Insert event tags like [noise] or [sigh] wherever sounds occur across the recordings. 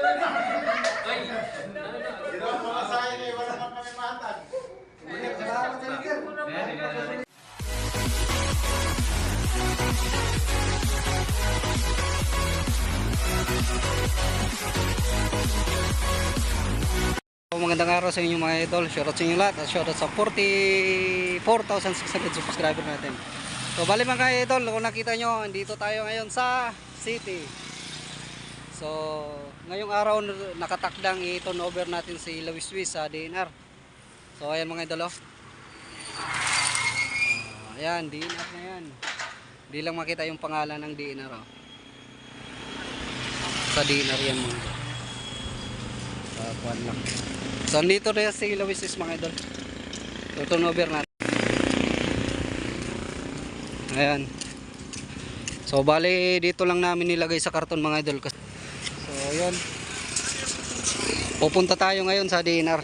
Na. Ginawa mo ka sa akin eh, wala man kami matag. So, magandang araw sa inyo mga idol. Shoutout sa inyo lahat. At shoutout sa 44,600 subscriber natin. So, bali mga idol, kung nakita nyo, andito tayo ngayon sa city. So, ngayong araw nakatakdang i-turn over natin si Lawiswis sa DNR. So, ayan mga idol. Oh. Ah, ayan, DNR na yan. Hindi lang makita yung pangalan ng DNR. Oh. Sa DNR yan mga idol. Sa kuwan lang. So, andito rin si Lawiswis mga idol. So, turn over natin. Ayan. So, bali dito lang namin nilagay sa karton mga idol. Kas- So. Pupunta tayo ngayon sa dinner.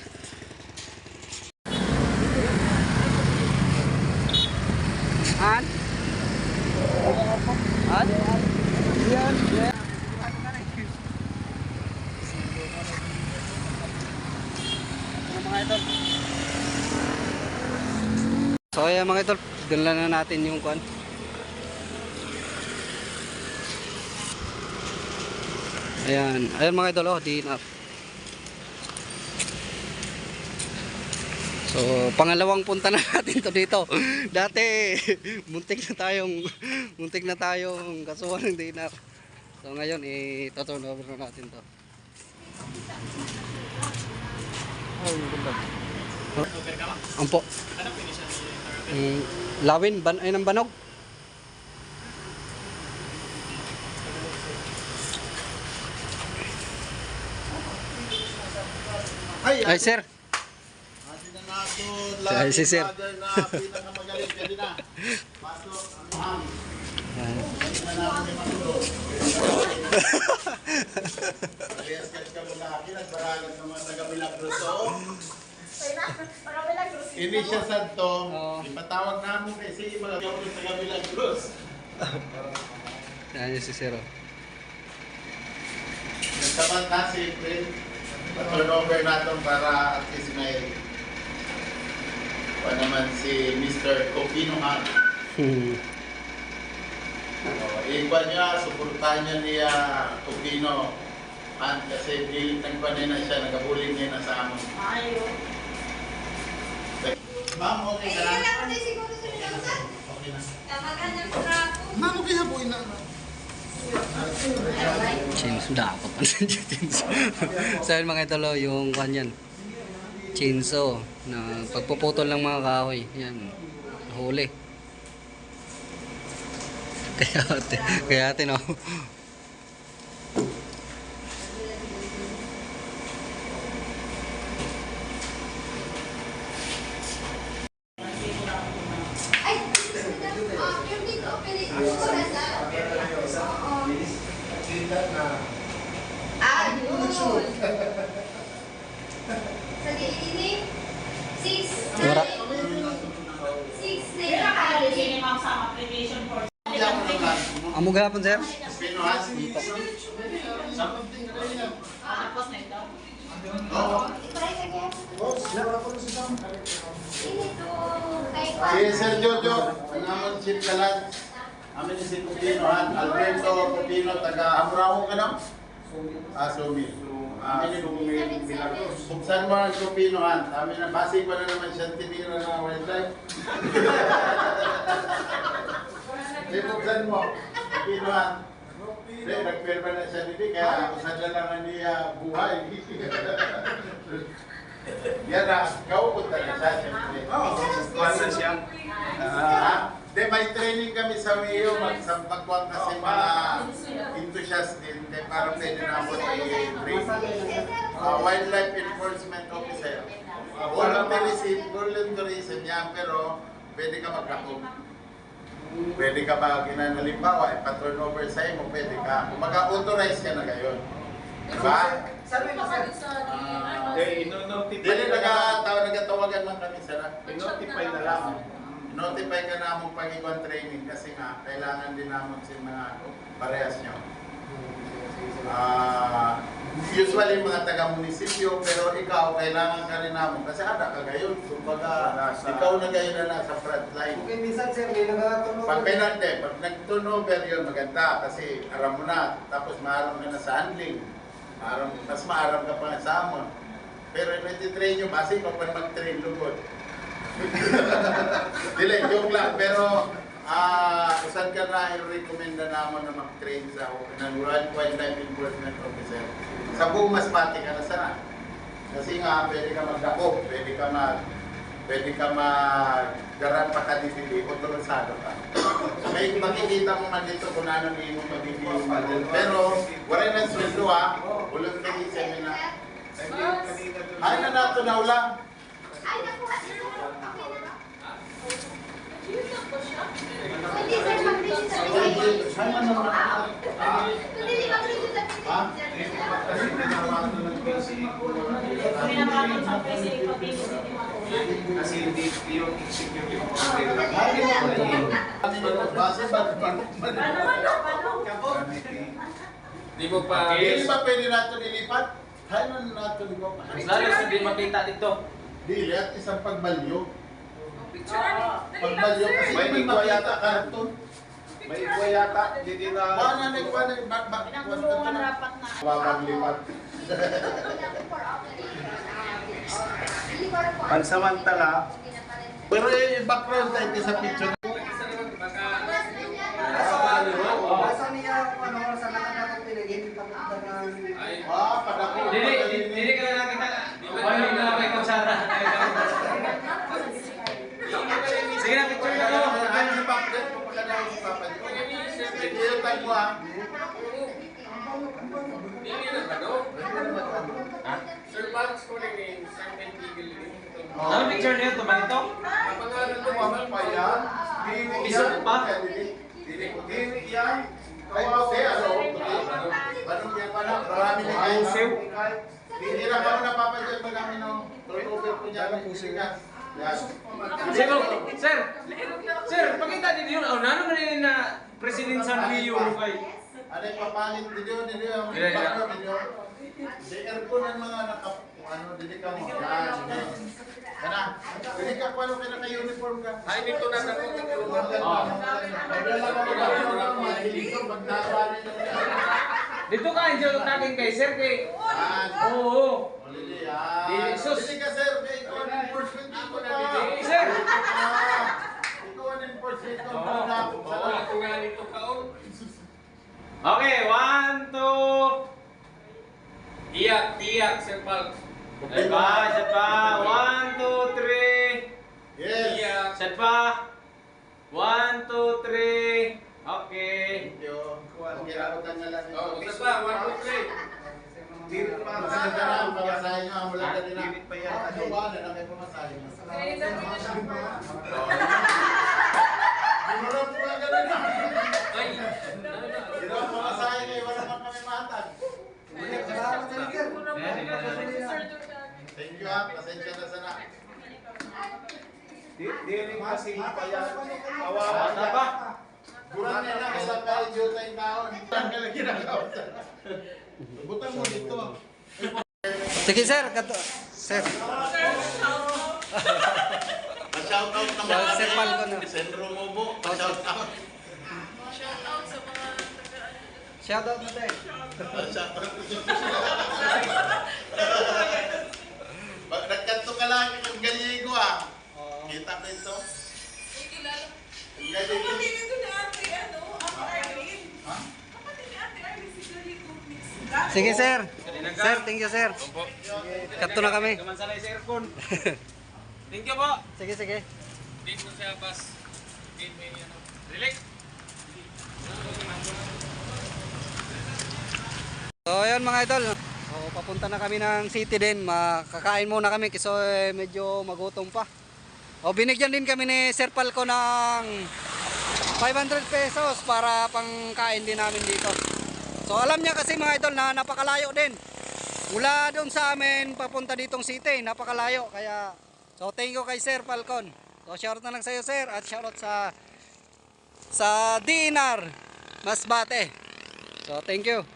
Han? Han? Yan. So ayan mga idol, dala na natin yung kwan. Ayan, ayan mga idol, oh, dinner. So, pangalawang punta na [laughs] natin to dito. Dati, [laughs] muntik na tayong, [laughs] muntik na tayong kasuhan ng dinner. So, ngayon, eh, turn over na natin to. Ampo. Mm, lawin, ban ay ng banog. Ay, Ay, sir. Atin na nato, Ay, si sir. na pinakamagaling ka din na. Pasok, ang Ayan. na namin yung matulog. Alias ka ka mula akin, nagbaragan ng mga taga-Milagros to. Ini siya santo, Oo. ipatawag namin kasi mga gawin taga-Milagros. Ayan yung si sir. oh. Nagsabat na si April, turnover natin para at least may pa naman si Mr. Copino Han. Hmm. Oh, iba niya, suportahan niya niya Copino Han kasi di nagpanay na siya, nagabuling niya na sa amon. Ma'am, okay ka lang? Okay na. Ma'am, okay na po ina. Chainsaw dapat pa chainsaw. so yun mga idol oh, yung kanyan. Chainsaw na pagpuputol ng mga kahoy. Yan. Huli. [laughs] Kaya ate, kaya ate no. Ay, ah, yung dito, pwede, wala sa, ah, yun. Sa diini, six, Wala. nine, six, nine, Pero nakakali nine, siya ma'am sa application for Amo gapon sir? Han? tapos na ito. Si Sir Jojo, naman si Kalan. Amin si Han. Alberto Copino, taga Amuraho ka na? Ah, Sumi. Amin yung Milagros. Buksan mo ang Copino Han. Amin na, basi ko na naman siya tinira na wildlife. [laughs] Hindi, buksan mo. Copino Han. Hindi, nagpirma na siya nito, kaya usan na lang niya buhay. [laughs] Yan na, kaupunta na siya, siyempre. Basta siya. Ah, de may training kami sa Wio, magsampagwang kasi mga enthusiast din, kaya parang pwede na ako i-train. Ah, wildlife enforcement officer. Uh, volunteerism, volunteerism yan, pero pwede ka magkakong. Pwede ka ba, ginanalimbawa, ipa-turn over sa mo, pwede ka. Mag-authorize ka na ngayon. Diba? Eh, ino-notify Dili na lang. nagataw, nagatawagan man kami sa I-notify na lang. Notify ka na mong pag-ikon training kasi nga, kailangan din naman sa mga parehas nyo. Ah, usually mga taga-munisipyo, pero ikaw, kailangan ka rin naman kasi ada ka gayon. Kumbaga, ikaw na gayon na nasa front line. Okay, minsan sir, may nagkatulog. Pag penalty, pag nag-turnover yun, maganda kasi aram mo na. Tapos maaram ka na sa handling. Maaram, mas maaram ka pa sa amon. Pero nag-train nyo, base ikaw pa mag-train lugod. [laughs] Dili, joke lang. Pero, ah, usan ka na i-recommenda naman na mag-train sa ng World Wildlife Enforcement Officer. Sa buong masbate ka na sana. Kasi nga, pwede ka magdako, pwede ka mag pwede ka mag-garant pa ka dito, otorisado ka. So, may makikita mo man dito kung ano ni mo model. Pero, wala na sweldo ha. Voluntary seminar. Ay na nato na ulang. Ay, na. Sa. Ay na naman. Kasi pinawado ng PC. Pinapatol sa PC, pabili si Kasi hindi yung executive Base ba? Ano man ano? Di mo pa... Hindi ba pwede nato nilipat? Hay na nato ni ko. Lalo sa di makita dito. Dili at isang pagbalyo. Oo. Pagbalyo kasi May igwa yata. karton. May ikuha yata. Hindi na... Wala na ni wala bak bak. Pinagulungan rapat na. Wabang lipat. [laughs] Pansamantala, Pero yung background tayo sa picture. Basta niya ano, sa nakakatang pinagin, pagkakita ng... Ah, padako. Dili, dili, dili ka na nakita. Wala na may kutsara. Sige na, picture na ako. Ano sa background? Papaganda ko sa papan ko. Sige yung time mo ah. Sir Max ko rin eh, Simon Eagle rin. Ano picture niyo? Tuman ito? Kapangalan ko Tumaman pa yan. Isok pa? Dili yan. Ay, kasi ano? Anong yan pa na? Marami na kayo. Pusiw. Hindi na ako napapadyan pa namin ng turnover ko niya. Pusiw ka. Yan. Sir, sir, sir, pakita din yun. Oh, nano na rin na President San Rio kay Ano yung papalit video, video, ang yeah. background video. Si aircon ng mga naka, ano, dili ka mo. Yan. Kana, dili ka pa nung naka-uniform ka. Ay, dito na nagkaroon. Oh. Ka mga [laughs] dito, ka, enjoy natin kay sir kay. Oo. Dili, ka, sir. May ikaw ang enforcement dito na. Dili, sir. Ah, Ikaw ang enforcement dito. Oo. na ako. Oo, ako nga nito kaon. Okay, one, two. Tiyak, tiyak, Sir Max. Set pa, set pa. One, two, three. Yes. Tiyak. Set pa. One, two, three. Okay. Thank you. Lang. Oh, isa pa, one, two, three. Maganda na ang pamasahe nyo. Ang wala ka din na. Limit pa yan. Ano ba? Ano na may pamasahe nyo? Sinurot ko lang ganun na. Ay, Sino ang pamasahe nyo? Wala man kami matag. Thank you ha. Pasensya na sana. Di, di rin kasi pa yan. Kawawa Bata pa. Buran na lang sa medyo tayong taon. [laughs] Ang galang ginagawa sa. Butang mo dito. Sige sir, kato. Sir. Pa-shout out naman. Shout- Sir Malco na. Sendro Mobo. Pa-shout out. Shoutout na tayo. Pa-shout out. [laughs] Pag nagkanto ka lang yung galigo ah. Kita ko ito. Ang galing. Sige sir. Sir, thank you sir. Kato na kami. Gaman sanay sa aircon. [laughs] Thank you po. Sige, sige. dito may ano. Relax. So ayun mga idol. So, papunta na kami ng city din. Makakain muna kami kasi eh, medyo magutom pa. O binigyan din kami ni Sir Palco ng 500 pesos para pangkain din namin dito. So alam niya kasi mga idol na napakalayo din. Mula doon sa amin papunta ditong city, napakalayo. Kaya so thank you kay Sir Falcon. So shoutout na lang sa iyo sir at shoutout sa sa DNR Masbate. So thank you.